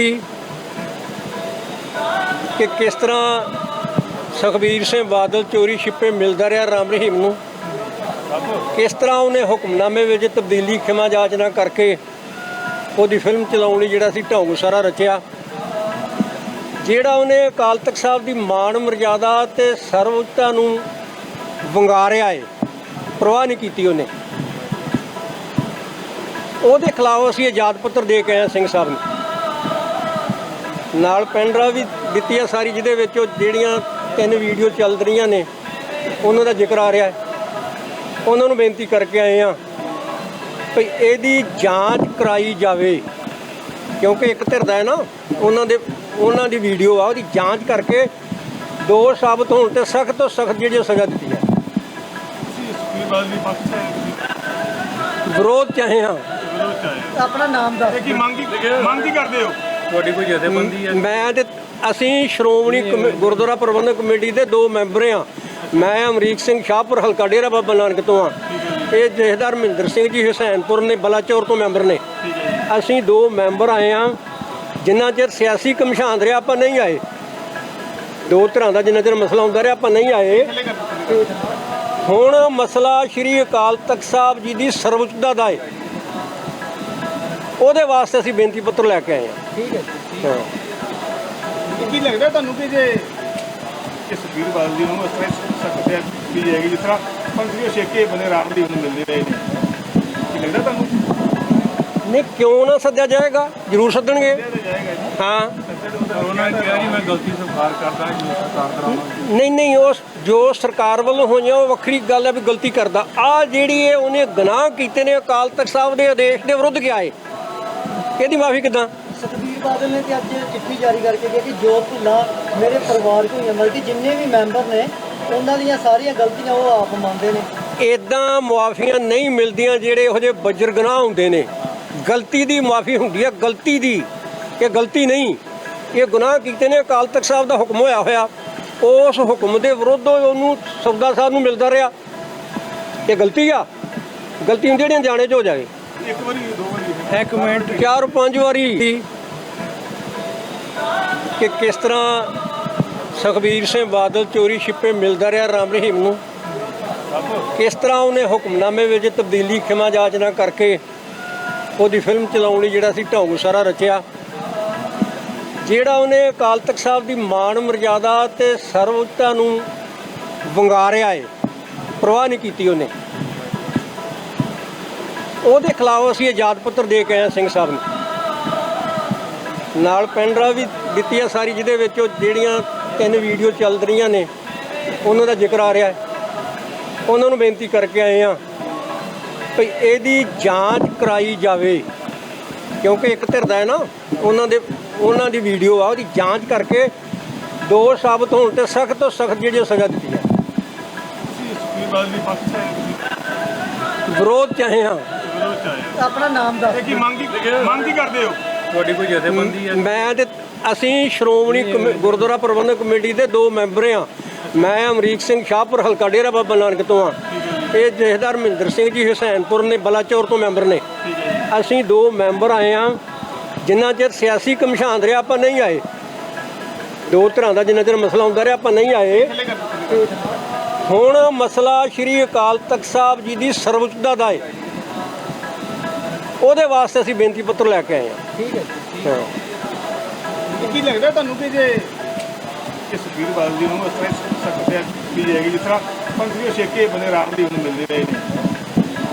ਕਿ ਕਿਸ ਤਰ੍ਹਾਂ ਸੁਖਬੀਰ ਸਿੰਘ ਬਾਦਲ ਚੋਰੀ ਛਿਪੇ ਮਿਲਦਾ ਰਿਹਾ ਰਾਮ ਰਹੀਮ ਨੂੰ? ਕਿਸ ਤਰ੍ਹਾਂ ਉਹਨੇ ਹੁਕਮਨਾਮੇ ਵਿੱਚ ਤਬਦੀਲੀ ਖਿਮਾ ਜਾਚਨਾ ਕਰਕੇ ਉਹਦੀ ਫਿਲਮ ਚਲਾਉਣ ਲਈ ਜਿਹੜਾ ਸੀ ਢੌਂਗ ਸਾਰਾ ਰਚਿਆ? ਜਿਹੜਾ ਉਹਨੇ ਅਕਾਲ ਤਖਤ ਸਾਹਿਬ ਦੀ ਮਾਣ, ਮਰਜ਼ਾਦਾ ਤੇ ਸਰਵਉੱਚਤਾ ਨੂੰ ਵੰਗਾਰਿਆ ਏ, ਪ੍ਰਵਾਹ ਨਹੀਂ ਕੀਤੀ ਉਹਨੇ। ਉਹਦੇ ਖਿਲਾਫ ਅਸੀਂ ਆਜ਼ਾਦ ਪੱਤਰ ਦੇ ਕੇ ਆਏ ਹਾਂ ਸਿੰਘ ਸਾਹਿਬ ਨੂੰ। ਨਾਲ ਪੈਨਡਰਾ ਵੀ ਦਿੱਤੀ ਆ ਸਾਰੀ ਜਿਹਦੇ ਵਿੱਚ ਉਹ ਜਿਹੜੀਆਂ ਤਿੰਨ ਵੀਡੀਓ ਚੱਲ ਰਹੀਆਂ ਨੇ ਉਹਨਾਂ ਦਾ ਜ਼ਿਕਰ ਆ ਰਿਹਾ ਹੈ। ਉਹਨਾਂ ਨੂੰ ਬੇਨਤੀ ਕਰਕੇ ਆਏ ਆ ਭਈ ਇਹਦੀ ਜਾਂਚ ਕਰਾਈ ਜਾਵੇ ਕਿਉਂਕਿ ਇੱਕ ਧਿਰ ਦਾ ਹੈ ਨਾ ਉਹਨਾਂ ਦੇ ਉਹਨਾਂ ਦੀ ਵੀਡੀਓ ਆ ਉਹਦੀ ਜਾਂਚ ਕਰਕੇ ਦੋਸ਼ ਸਾਬਤ ਹੋਣ ਤੇ ਸਖਤ ਤੋਂ ਸਖਤ ਜਿਹੜੀ ਸਜ਼ਾ ਦਿੱਤੀ ਹੈ ਦੀ ਵਿਰੋਧ ਚਾਹੇ ਹਾਂ। ਆਪਣਾ ਨਾਮ ਦੱਸ। ਕੀ ਮੰਗ ਕੀ ਮੰਗ ਕੀ ਕਰਦੇ ਹੋ। ਤੁਹਾਡੀ ਕੋਈ ਜਥੇਬੰਦੀ ਹੈ? ਮੈਂ ਤੇ ਅਸੀਂ ਸ਼੍ਰੋਮਣੀ ਕਮੇ- ਗੁਰਦੁਆਰਾ ਪ੍ਰਬੰਧਕ ਕਮੇਟੀ ਦੇ ਦੋ ਮੈਂਬਰ ਹਾਂ। ਮੈਂ ਅਮਰੀਕ ਸਿੰਘ ਸ਼ਾਹਪੁਰ, ਹਲਕਾ ਡੇਰਾ ਬਾਬਾ ਨਾਨਕ ਤੋਂ ਆ ਇਹ ਜਥੇਦਾਰ ਮਹਿੰਦਰ ਸਿੰਘ ਜੀ ਹੁਸੈਨਪੁਰ ਨੇ ਬਲਾਚੌਰ ਤੋਂ ਮੈਂਬਰ ਨੇ। ਅਸੀਂ ਦੋ ਮੈਂਬਰ ਆਏ ਆ ਜਿੰਨਾ ਚਿਰ ਸਿਆਸੀ ਕਮਿਸ਼ਨ ਰਿਹਾ, ਆਪਾਂ ਨਹੀਂ ਆਏ। ਦੋ ਤਰ੍ਹਾਂ ਦਾ ਜਿੰਨਾ ਚਿਰ ਮਸਲਾ ਹੁੰਦਾ ਰਿਹਾ, ਆਪਾਂ ਨਹੀਂ ਆਏ। ਹੁਣ ਮਸਲਾ ਸ਼੍ਰੀ ਅਕਾਲ ਤਖਤ ਸਾਹਿਬ ਜੀ ਦੀ ਸਰਵਉੱਚਤਾ ਦਾ ਹੈ। ਉਹਦੇ ਵਾਸਤੇ ਅਸੀਂ ਬੇਨਤੀ ਪੱਤਰ ਲੈ ਕੇ ਆਏ ਆ ਠੀਕ ਹੈ ਜੀ ਹਾਂ। ਕੀ ਲੱਗਦਾ ਤੁਹਾਨੂੰ ਕਿ ਜੇ ਕਿ ਸੁਖਬੀਰ ਬਾਦਲ ਜੀ ਨੂੰ ਇਸ ਤਰ੍ਹਾਂ ਸਖਤ ਕੀਤੀ ਜਾਏਗੀ ਜਿਸ ਤਰ੍ਹਾਂ ਪੰਥੀ ਛੇਕੇ ਬਨੇ ਰਾਮ ਦੀ ਨੂੰ ਮਿਲਦੇ ਰਹੇ ਨੇ। ਕੀ ਲੱਗਦਾ ਤੁਹਾਨੂੰ? ਨਹੀਂ ਕਿਉਂ ਨਾ ਸੱਦਿਆ ਜਾਏਗਾ? ਜ਼ਰੂਰ ਸੱਦਣਗੇ। ਹਾਂ। ਉਹਨਾਂ ਨੇ ਕਿਹਾ ਜੀ ਮੈਂ ਗਲਤੀ ਸਵੀਕਾਰ ਕਰਦਾ ਜੀ ਸਰਕਾਰ ਕਰਾਉਣਾ ਨਹੀਂ ਨਹੀਂ ਉਸ ਜੋ ਸਰਕਾਰ ਵੱਲੋਂ ਹੋਈਆਂ ਉਹ ਵੱਖਰੀ ਗੱਲ ਹੈ ਵੀ ਗਲਤੀ ਕਰਦਾ। ਆ ਜਿਹੜੀ ਇਹ ਉਹਨੇ ਗੁਨਾਹ ਕੀਤੇ ਨੇ ਅਕਾਲ ਤਖਤ ਸਾਹਿਬ ਦੇ ਆਦੇਸ਼ ਦੇ ਵਿਰੁੱਧ ਗਿਆ ਏ। ਇਹਦੀ ਮਾਫੀ ਕਿਦਾਂ? ਸੁਖਬੀਰ ਬਾਦਲ ਨੇ ਤੇ ਅੱਜ ਚਿੱਠੀ ਜਾਰੀ ਕਰਕੇ ਕਿਹਾ ਕਿ ਜੋ ਭੁੱਲਾਂ ਮੇਰੇ ਪਰਿਵਾਰ ਕੋਲ ਹੋਈਆਂ ਬਲਕਿ ਜਿੰਨੇ ਵੀ ਮੈਂਬਰ ਨੇ ਉਹਨਾਂ ਦੀਆਂ ਸਾਰੀਆਂ ਗਲਤੀਆਂ ਉਹ ਆਪ ਮੰਨਦੇ ਨੇ। ਇਦਾਂ ਮੁਆਫੀਆਂ ਨਹੀਂ ਮਿਲਦੀਆਂ ਜਿਹੜੇ ਇਹੋ ਜਿਹੇ ਬੱਜਰ ਗੁਨਾਹ ਹੁੰਦੇ ਨੇ। ਗਲਤੀ ਦੀ ਮਾਫੀ ਹੁੰਦੀ ਹੈ ਗਲਤੀ ਦੀ। ਇਹ ਗਲਤੀ ਨਹੀਂ। ਇਹ ਗੁਨਾਹ ਕੀਤੇ ਨੇ ਅਕਾਲ ਤਖਤ ਸਾਹਿਬ ਦਾ ਹੁਕਮ ਹੋਇਆ ਹੋਇਆ। ਉਸ ਹੁਕਮ ਦੇ ਵਿਰੁੱਧ ਉਹਨੂੰ ਸਬਦਾ ਸਾਹਿਬ ਨੂੰ ਮਿਲਦਾ ਰਿਹਾ। ਇਹ ਗਲਤੀ ਆ। ਗਲਤੀ ਹੁੰਦੀ ਜਿਹੜੀਆਂ ਜਾਣੇ ਚ ਹੋ ਜਾਵੇ। ਇੱਕ ਵਾਰੀ ਦੋ ਵਾਰੀ ਇੱਕ ਮਿੰਟ, ਚਾਰ ਪੰਜ ਵਾਰੀ। ਕਿ ਕਿਸ ਤਰ੍ਹਾਂ ਸੁਖਬੀਰ ਸਿੰਘ ਬਾਦਲ ਚੋਰੀ ਛਿਪੇ ਮਿਲਦਾ ਰਿਹਾ ਰਾਮ ਰਹੀਮ ਨੂੰ? ਕਿਸ ਤਰ੍ਹਾਂ ਉਹਨੇ ਹੁਕਮਨਾਮੇ ਵਿੱਚ ਤਬਦੀਲੀ ਖਿਮਾ ਜਾਚਨਾ ਕਰਕੇ ਉਹਦੀ ਫਿਲਮ ਚਲਾਉਣ ਲਈ ਜਿਹੜਾ ਸੀ ਢੌਂਗ ਸਾਰਾ ਰਚਿਆ? ਜਿਹੜਾ ਉਹਨੇ ਅਕਾਲ ਤਖਤ ਸਾਹਿਬ ਦੀ ਮਾਣ, ਮਰਜ਼ਾਦਾ ਤੇ ਸਰਵਉੱਚਤਾ ਨੂੰ ਵੰਗਾਰਿਆ ਏ, ਪ੍ਰਵਾਹ ਨਹੀਂ ਕੀਤੀ ਉਹਨੇ। ਉਹਦੇ ਖਿਲਾਫ ਅਸੀਂ ਆਜ਼ਾਦ ਪੱਤਰ ਦੇ ਕੇ ਆਏ ਸਿੰਘ ਸਾਹਿਬ ਨੂੰ। ਨਾਲ ਪੈਨਡਰਾ ਵੀ ਦਿੱਤੀ ਆ ਸਾਰੀ ਜਿਹਦੇ ਵਿੱਚ ਉਹ ਜਿਹੜੀਆਂ ਤਿੰਨ ਵੀਡੀਓ ਚੱਲ ਰਹੀਆਂ ਨੇ ਉਹਨਾਂ ਦਾ ਜ਼ਿਕਰ ਆ ਰਿਹਾ ਹੈ। ਉਹਨਾਂ ਨੂੰ ਬੇਨਤੀ ਕਰਕੇ ਆਏ ਆ ਭਈ ਇਹਦੀ ਜਾਂਚ ਕਰਾਈ ਜਾਵੇ ਕਿਉਂਕਿ ਇੱਕ ਧਿਰ ਦਾ ਹੈ ਨਾ ਉਹਨਾਂ ਦੇ ਉਹਨਾਂ ਦੀ ਵੀਡੀਓ ਆ ਉਹਦੀ ਜਾਂਚ ਕਰਕੇ ਦੋਸ਼ ਸਾਬਤ ਹੋਣ ਤੇ ਸਖਤ ਤੋਂ ਸਖਤ ਜਿਹੜੀ ਸਜ਼ਾ ਦਿੱਤੀ ਹੈ ਦੀ ਵਿਰੋਧ ਚਾਹੇ ਹੋ। ਆਪਣਾ ਨਾਮ ਦੱਸ ਇਹ ਕੀ ਮੰਗ ਕੀ ਮੰਗ ਕੀ ਕਰਦੇ ਹੋ? ਤੁਹਾਡੀ ਕੋਈ ਜਥੇਬੰਦੀ ਹੈ? ਮੈਂ ਤੇ ਅਸੀਂ ਸ਼੍ਰੋਮਣੀ ਕਮੇ- ਗੁਰਦੁਆਰਾ ਪ੍ਰਬੰਧਕ ਕਮੇਟੀ ਦੇ ਦੋ ਮੈਂਬਰ ਆ ਮੈਂ ਅਮਰੀਕ ਸਿੰਘ ਸ਼ਾਹਪੁਰ ਹਲਕਾ ਡੇਰਾ ਬਾਬਾ ਨਾਨਕ ਤੋਂ ਆ ਇਹ ਜਥੇਦਾਰ ਮਹਿੰਦਰ ਸਿੰਘ ਜੀ ਹੁਸੈਨਪੁਰ ਨੇ ਬਲਾਚੌਰ ਤੋਂ ਮੈਂਬਰ ਨੇ। ਅਸੀਂ ਦੋ ਮੈਂਬਰ ਆਏ ਆ ਜਿੰਨਾ ਚਿਰ ਸਿਆਸੀ ਕਮਿਸ਼ਨ ਰਿਹਾ ਆਪਾਂ ਨਹੀਂ ਆਏ। ਦੋ ਤਰ੍ਹਾਂ ਦਾ ਜਿੰਨਾ ਚਿਰ ਮਸਲਾ ਹੁੰਦਾ ਰਿਹਾ ਆਪਾਂ ਨਹੀਂ ਆਏ। ਹੁਣ ਮਸਲਾ ਸ਼੍ਰੀ ਅਕਾਲ ਤਖਤ ਸਾਹਿਬ ਜੀ ਦੀ ਸਰਵਉੱਚਤਾ ਦਾ ਹੈ। ਉਹਦੇ ਵਾਸਤੇ ਅਸੀਂ ਬੇਨਤੀ ਪੱਤਰ ਲੈ ਕੇ ਆਏ ਆ ਠੀਕ ਹੈ ਜੀ ਹਾਂ। ਕੀ ਲੱਗਦਾ ਤੁਹਾਨੂੰ ਕਿ ਜੇ ਕਿ ਸੁਖਬੀਰ ਬਾਦਲ ਜੀ ਨੂੰ ਇਸ ਤਰ੍ਹਾਂ ਸਖਤ ਕੀਤੀ ਜਾਏਗੀ ਜਿਸ ਤਰ੍ਹਾਂ ਪੰਥੀ ਛੇਕੇ ਬਨੇ ਰਾਮ ਦੀ ਨੂੰ ਮਿਲਦੇ ਰਹੇ ਨੇ।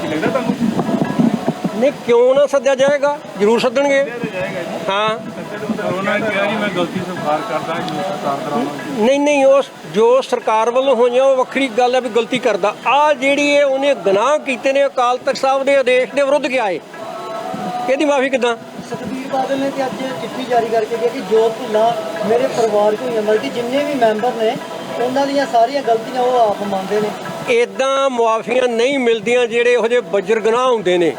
ਕੀ ਲੱਗਦਾ ਤੁਹਾਨੂੰ? ਨਹੀਂ ਕਿਉਂ ਨਾ ਸੱਦਿਆ ਜਾਏਗਾ? ਜ਼ਰੂਰ ਸੱਦਣਗੇ। ਕਿਹਾ ਜਾਏਗਾ ਜੀ। ਹਾਂ। ਉਹਨਾਂ ਨੇ ਕਿਹਾ ਜੀ ਮੈਂ ਗਲਤੀ ਸਵੀਕਾਰ ਕਰਦਾ ਜੀ ਸਰਕਾਰ ਕਰਾਉਣਾ ਨਹੀਂ ਨਹੀਂ ਉਸ ਜੋ ਸਰਕਾਰ ਵੱਲੋਂ ਹੋਈਆਂ ਉਹ ਵੱਖਰੀ ਗੱਲ ਹੈ ਵੀ ਗਲਤੀ ਕਰਦਾ। ਆ ਜਿਹੜੀ ਇਹ ਉਹਨੇ ਗੁਨਾਹ ਕੀਤੇ ਨੇ ਅਕਾਲ ਤਖਤ ਸਾਹਿਬ ਦੇ ਆਦੇਸ਼ ਦੇ ਵਿਰੁੱਧ ਗਿਆ ਏ। ਇਹਦੀ ਮਾਫੀ ਕਿਦਾਂ? ਸੁਖਬੀਰ ਬਾਦਲ ਨੇ ਤੇ ਅੱਜ ਚਿੱਠੀ ਜਾਰੀ ਕਰਕੇ ਕਿਹਾ ਕਿ ਜੋ ਭੁੱਲਾਂ ਮੇਰੇ ਪਰਿਵਾਰ ਕੋਲ ਬਲਕਿ ਜਿੰਨੇ ਵੀ ਮੈਂਬਰ ਨੇ ਉਹਨਾਂ ਦੀਆਂ ਸਾਰੀਆਂ ਗਲਤੀਆਂ ਉਹ ਆਪ ਮੰਨਦੇ ਨੇ। ਇਦਾਂ ਮੁਆਫੀਆਂ ਨਹੀਂ ਮਿਲਦੀਆਂ ਜਿਹੜੇ ਇਹੋ ਜਿਹੇ ਬੱਜਰ ਗੁਨਾਹ ਹੁੰਦੇ ਨੇ।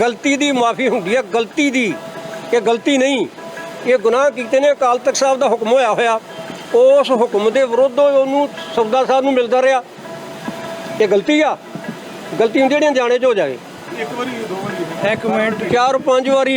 ਗਲਤੀ ਦੀ ਮਾਫੀ ਹੁੰਦੀ ਹੈ ਗਲਤੀ ਦੀ। ਇਹ ਗਲਤੀ ਨਹੀਂ। ਇਹ ਗੁਨਾਹ ਕੀਤੇ ਨੇ ਅਕਾਲ ਤਖਤ ਸਾਹਿਬ ਦਾ ਹੁਕਮ ਹੋਇਆ ਹੋਇਆ। ਉਸ ਹੁਕਮ ਦੇ ਵਿਰੁੱਧ ਉਹਨੂੰ ਸਬਦਾ ਸਾਹਿਬ ਨੂੰ ਮਿਲਦਾ ਰਿਹਾ। ਇਹ ਗਲਤੀ ਆ। ਗਲਤੀ ਜਿਹੜੀਆਂ ਜਾਣੇ ਚ ਹੋ ਜਾਵੇ ਇੱਕ ਵਾਰੀ ਦੋ ਵਾਰੀ। ਇੱਕ ਮਿੰਟ ਚਾਰ ਪੰਜ ਵਾਰੀ।